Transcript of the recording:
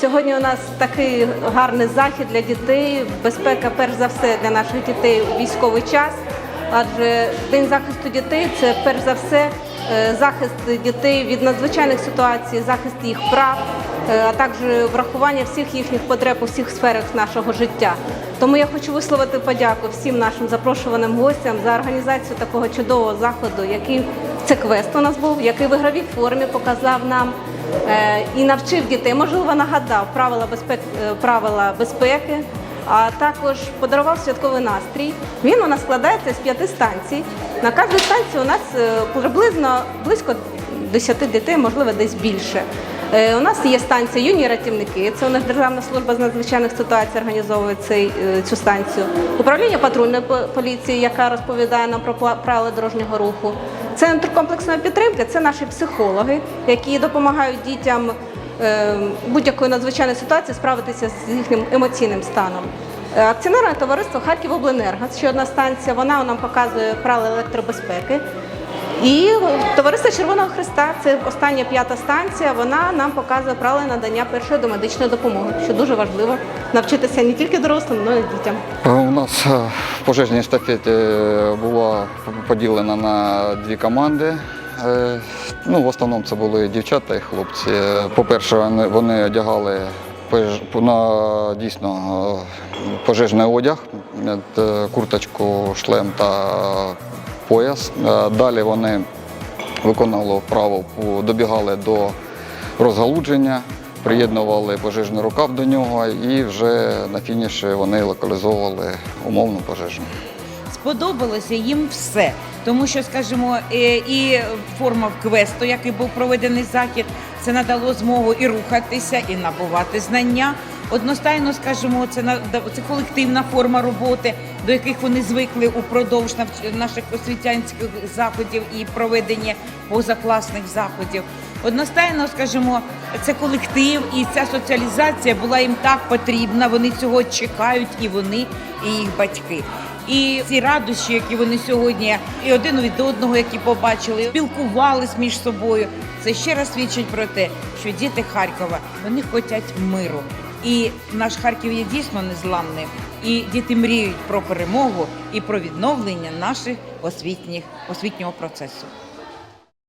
Сьогодні у нас такий гарний захід для дітей. Безпека, перш за все, для наших дітей у військовий час. Адже День захисту дітей це перш за все е, захист дітей від надзвичайних ситуацій, захист їх прав, е, а також врахування всіх їхніх потреб у всіх сферах нашого життя. Тому я хочу висловити подяку всім нашим запрошуваним гостям за організацію такого чудового заходу, який це квест у нас був, який в ігровій формі показав нам е, і навчив дітей, можливо, нагадав правила безпеки, правила безпеки, а також подарував святковий настрій. Він у нас складається з п'яти станцій. На кожній станції у нас е, приблизно близько 10 дітей, можливо, десь більше. Е, У нас є станція юні рятівники. Це у них Державна служба з надзвичайних ситуацій організовує цей, е, цю станцію. Управління патрульної поліції, яка розповідає нам про правила дорожнього руху. Центр комплексної підтримки це наші психологи, які допомагають дітям е, будь-якої надзвичайної ситуації справитися з їхнім емоційним станом. Е, Акціонерне товариство Харківобленерго, ще одна станція, вона нам показує правила електробезпеки. І товариство Червоного Христа це остання п'ята станція. Вона нам показує правила надання першої домедичної допомоги, що дуже важливо навчитися не тільки дорослим, але й дітям. Е, У нас е, в пожежній естафеті була поділена на дві команди. Е, Ну, в основному це були дівчата і хлопці. Е, По-перше, вони, одягали на дійсно е, пожежний одяг, е, курточку, шлем та пояс. Е, Далі вони виконували вправу, добігали до розгалудження, приєднували пожежний рукав до нього і вже на фініші вони локалізовували умовну пожежу. Сподобалося їм все, тому що, скажімо, е, і форма квесту, який був проведений захід, це надало змогу і рухатися, і набувати знання. Одностайно, скажімо, це це колективна форма роботи, до яких вони звикли упродовж наших освітянських заходів і проведення позакласних заходів. Одностайно, скажімо, це колектив і ця соціалізація була їм так потрібна. Вони цього чекають, і вони, і їх батьки. І ці радощі, які вони сьогодні і один від одного, які побачили, спілкувались між собою. Це ще раз свідчить про те, що діти Харкова вони хочуть миру. І наш Харків є дійсно незламним. І діти мріють про перемогу і про відновлення наших освітніх освітнього процесу.